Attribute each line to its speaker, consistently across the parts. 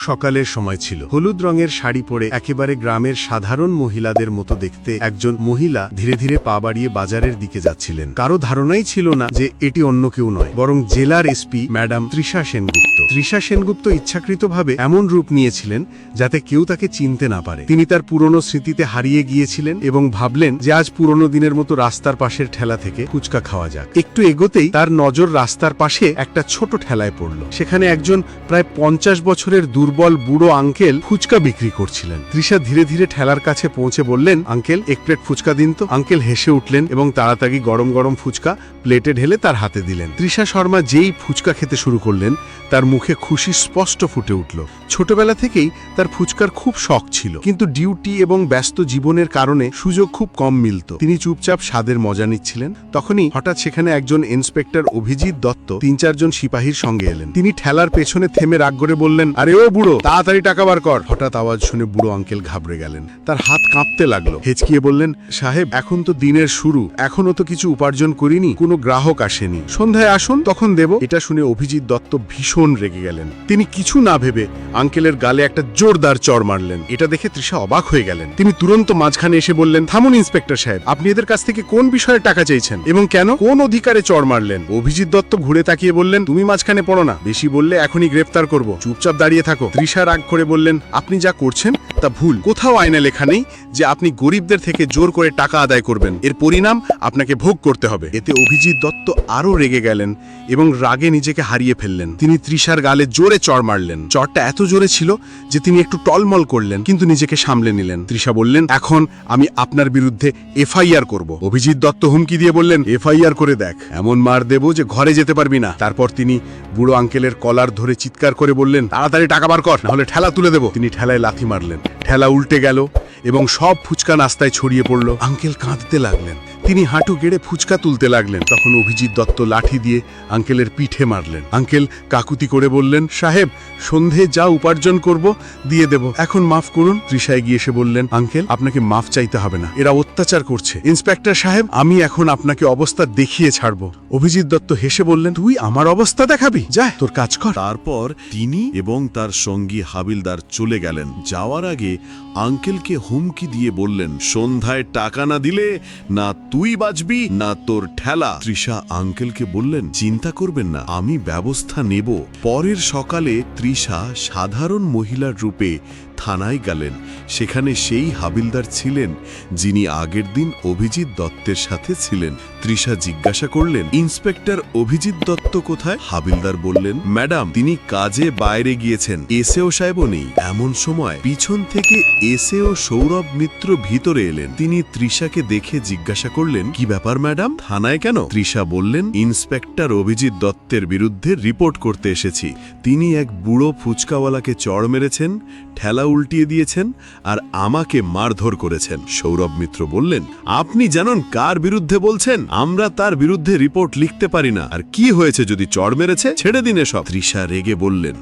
Speaker 1: সকালের সময় ছিল। হলুদ রঙের শাড়ি পরে একেবারে গ্রামের সাধারণ মহিলাদের মতো দেখতে একজন মহিলা ধীরে ধীরে পা বাড়িয়ে বাজারের দিকে যাচ্ছিলেন। কারও ধারণাই ছিল না যে এটি অন্য কেউ নয়, বরং জেলার এসপি ম্যাডাম তৃষা সেনগুপ্ত। তৃষা সেনগুপ্ত ইচ্ছাকৃতভাবে এমন রূপ নিয়েছিলেন যাতে কেউ তাকে চিনতে না পারে। তিনি তার পুরনো স্মৃতিতে হারিয়ে গিয়েছিলেন এবং ভাবলেন যে আজ পুরনো দিনের মতো রাস্তার পাশের ঠেলা থেকে ফুচকা খাওয়া যাক। একটু এগোতেই তার নজর রাস্তার পাশে একটা ছোট ঠেলায় পড়ল। সেখানে একজন প্রায় পঞ্চাশ বছরের দুর্বল বুড়ো আঙ্কেল ফুচকা বিক্রি করছিলেন। তৃষা ধীরে ধীরে ঠেলার কাছে পৌঁছে বললেন, আঙ্কেল, এক প্লেট ফুচকা দিন তো। আঙ্কেল হেসে উঠলেন এবং তাড়াতাড়ি গরম গরম ফুচকা প্লেটে ঢেলে তার হাতে দিলেন। তৃষা শর্মা যেই ফুচকা খেতে শুরু করলেন, তার মুখে খুশি স্পষ্ট ফুটে উঠল। ছোটবেলা থেকেই তার ফুচকার খুব শখ ছিল, কিন্তু ডিউটি এবং ব্যস্ত জীবনের কারণে সুযোগ খুব কম মিলত। তিনি চুপচাপ স্বাদের মজা নিচ্ছিলেন। তখনই হঠাৎ সেখানে একজন ইন্সপেক্টর অভিজিৎ দত্ত, তিন চারজন সিপাহীর সঙ্গে এলেন। তিনি ঠেলার পেছনে থেমে রাগ করে বললেন, আরে ও বুড়ো, তাড়াতাড়ি টাকা বার কর। হঠাৎ আওয়াজ শুনে বুড়ো আঙ্কেল ঘাবড়ে গেলেন। তার হাত কাঁপতে লাগল। হেঁচকিয়ে বললেন, সাহেব, এখন তো দিনের শুরু। এখনও তো কিছু উপার্জন করিনি, কোনো গ্রাহক আসেনি। সন্ধ্যায় আসুন, তখন দেব। এটা শুনে অভিজিৎ দত্ত ভীষণ রেগে গেলেন। তিনি কিছু না ভেবে আঙ্কেলের গালে একটা জোরদার চড় মারলেন। এটা দেখে তৃষা অবাক হয়ে গেলেন। তিনি তুরন্ত মাঝখানে এসে বললেন, থামুন, ইন্সপেক্টর সাহেব। আপনি এদের কাছ থেকে কোন বিষয়ে টাকা চাইছেন এবং কেন কোন অধিকারে চড় মারলেন? অভিজিৎ দত্ত ঘুরে তাকিয়ে বললেন, তুমি মাঝখানে পড়ো না। বেশি বললে এখনই গ্রেফতার করব। চুপচাপ দাঁড়িয়ে থাকো। তৃষা রাগ করে বললেন, আপনি যা করছেন তা ভুল। কোথাও আয়না লেখা নেই যে আপনি গরিবদের থেকে জোর করে টাকা আদায় করবেন। এর পরিণাম আপনাকে ভোগ করতে হবে। এতে অভিজিৎ দত্ত আরও রেগে গেলেন এবং রাগে নিজেকে হারিয়ে ফেললেন। তিনি তৃষার গালে জোরে চড় মারলেন। চড়টা এত জোরে ছিল যে তিনি একটু টলমল করলেন, কিন্তু নিজেকে সামলে নিলেন। তৃষা বললেন, এখন আমি আপনার বিরুদ্ধে এফআইআর করব। অভিজিৎ দত্ত হুমকি দিয়ে বললেন, এফআইআর করে দেখ। এমন মার দেব যে ঘরে যেতে পারবি না। তারপর তিনি বুড়ো আঙ্কেলের কলার ধরে চিৎকার করে বললেন, তাড়াতাড়ি টাকা কর না হলে ঠেলা তুলে দেবো। তিনি ঠেলায় লাথি মারলেন। ঠেলা উল্টে গেল এবং সব ফুচকা নাস্তায় ছড়িয়ে পড়ল। আঙ্কেল কাঁদতে লাগলেন। তিনি হাঁটু গেড়ে ফুচকা তুলতে লাগলেন। তখন অভিজিৎ দত্ত লাঠি দিয়ে আঙ্কেলের পিঠে মারলেন। আঙ্কেল কাকুতি করে বললেন, সাহেব, সন্ধে যা উপার্জন করব দিয়ে দেব। এখন মাফ করুন। তৃষায় গিয়ে এসে বললেন, আঙ্কেল, আপনাকে মাফ চাইতে হবে না। এরা অত্যাচার করছে। ইন্সপেক্টর সাহেব, আমি এখন আপনাকে অবস্থা দেখিয়ে ছাড়বো। অভিজিৎ দত্ত হেসে বললেন, তুই আমার অবস্থা দেখাবি। যা, তোর কাজ কর।
Speaker 2: তারপর তিনি এবং তার সঙ্গী হাবিলদার চলে গেলেন। যাওয়ার আগে আঙ্কেলকে হুমকি দিয়ে বললেন, সন্ধ্যায় টাকা না দিলে না তুই বাঁচবি, না তোর ঠেলা। তৃষা আঙ্কেলকে বললেন, চিন্তা করবেন না, আমি ব্যবস্থা নেব। পরের সকালে তৃষা সাধারণ মহিলার রূপে থানায় গেলেন। সেখানে সেই হাবিলদার ছিলেন, যিনি আগের দিন অভিজিৎ দত্তের সাথে ছিলেন। তৃষা জিজ্ঞাসা করলেন, ইন্সপেক্টর অভিজিৎ দত্ত কোথায়? হাবিলদার বললেন, ম্যাডাম, তিনি কাজে বাইরে গিয়েছেন। এসেও সাহেবও নেই। এমন সময় পিছন থেকে এসেও সৌরভ মিত্র ভিতরে এলেন। তিনি তৃষাকে দেখে জিজ্ঞাসা করলেন, কি ব্যাপার ম্যাডাম? থানায় কেন? তৃষা বললেন, ইন্সপেক্টর অভিজিৎ দত্তের বিরুদ্ধে রিপোর্ট করতে এসেছি। তিনি এক বুড়ো ফুচকাওয়ালাকে চড় মেরেছেন ঠেলা উল্টিয়ে দিয়েছেন আর আমাকে মারধর করেছেন। সৌরভ মিত্র বললেন, আপনি জানেন কার বিরুদ্ধে বলছেন? আমরা তার বিরুদ্ধে রিপোর্ট লিখতে পারি না। আর কি হয়েছে যদি চড় মেরেছে? ছেড়ে দিন সব তৃষা রেগে বললেন,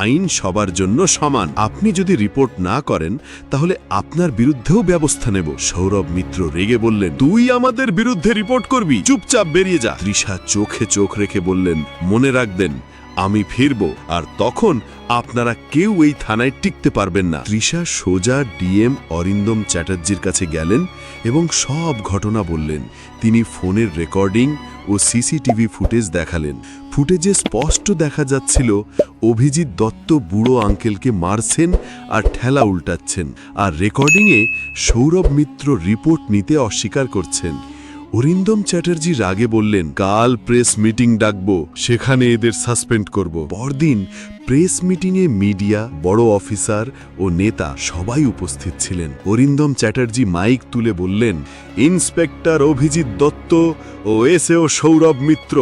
Speaker 2: আইন সবার জন্য সমান। আপনি যদি রিপোর্ট না করেন, তাহলে আপনার বিরুদ্ধেও ব্যবস্থা নেব। সৌরভ মিত্র রেগে বললেন, তুই আমাদের বিরুদ্ধে রিপোর্ট করবি। চুপচাপ বেরিয়ে যা। তৃষা চোখে চোখ রেখে বললেন, মনে রাখবেন আমি ফিরব, আর তখন আপনারা কেউ এই থানায় টিকতে পারবেন না। তৃষা সোজা ডিএম অরিন্দম চ্যাটার্জির কাছে গেলেন এবং সব ঘটনা বললেন। তিনি ফোনের রেকর্ডিং ও সিসিটিভি ফুটেজ দেখালেন। ফুটেজে স্পষ্ট দেখা যাচ্ছিল, অভিজিৎ দত্ত বুড়ো আঙ্কেলকে মারছেন আর ঠেলা উল্টাচ্ছেন, আর রেকর্ডিংয়ে সৌরভ মিত্র রিপোর্ট নিতে অস্বীকার করছেন। অরিন্দম চ্যাটার্জি রাগে বললেন, কাল প্রেস মিটিং ডাকবো, সেখানে এদের সাসপেন্ড করব। পরদিন প্রেস মিটিংয়ে মিডিয়া, বড় অফিসার ও নেতা সবাই উপস্থিত ছিলেন। অরিন্দম চ্যাটার্জি মাইক তুলে বললেন, ইন্সপেক্টর অভিজিৎ দত্ত ও এস এসএও সৌরভ মিত্র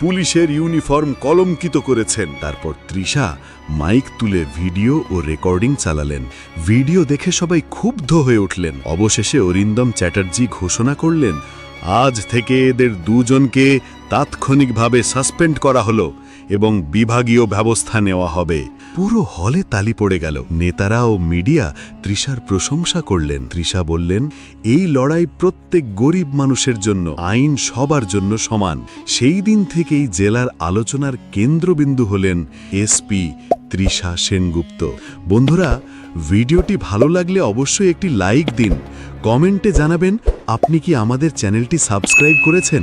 Speaker 2: পুলিশের ইউনিফর্ম কলঙ্কিত করেছেন। তারপর তৃষা মাইক তুলে ভিডিও ও রেকর্ডিং চালালেন। ভিডিও দেখে সবাই ক্ষুব্ধ হয়ে উঠলেন। অবশেষে অরিন্দম চ্যাটার্জি ঘোষণা করলেন আজ থেকে এদের দুজনকে তাৎক্ষণিকভাবে সাসপেন্ড করা হলো এবং বিভাগীয় ব্যবস্থা নেওয়া হবে। পুরো হলে তালি পড়ে গেল। নেতারা ও মিডিয়া তৃষার প্রশংসা করলেন। তৃষা বললেন, এই লড়াই প্রত্যেক গরিব মানুষের জন্য, আইন সবার জন্য সমান। সেই দিন থেকেই জেলার আলোচনার কেন্দ্রবিন্দু হলেন এসপি তৃষা সেনগুপ্ত। বন্ধুরা, ভিডিওটি ভালো লাগলে অবশ্যই একটি লাইক দিন। কমেন্টে জানাবেন, আপনি কি আমাদের চ্যানেলটি সাবস্ক্রাইব করেছেন?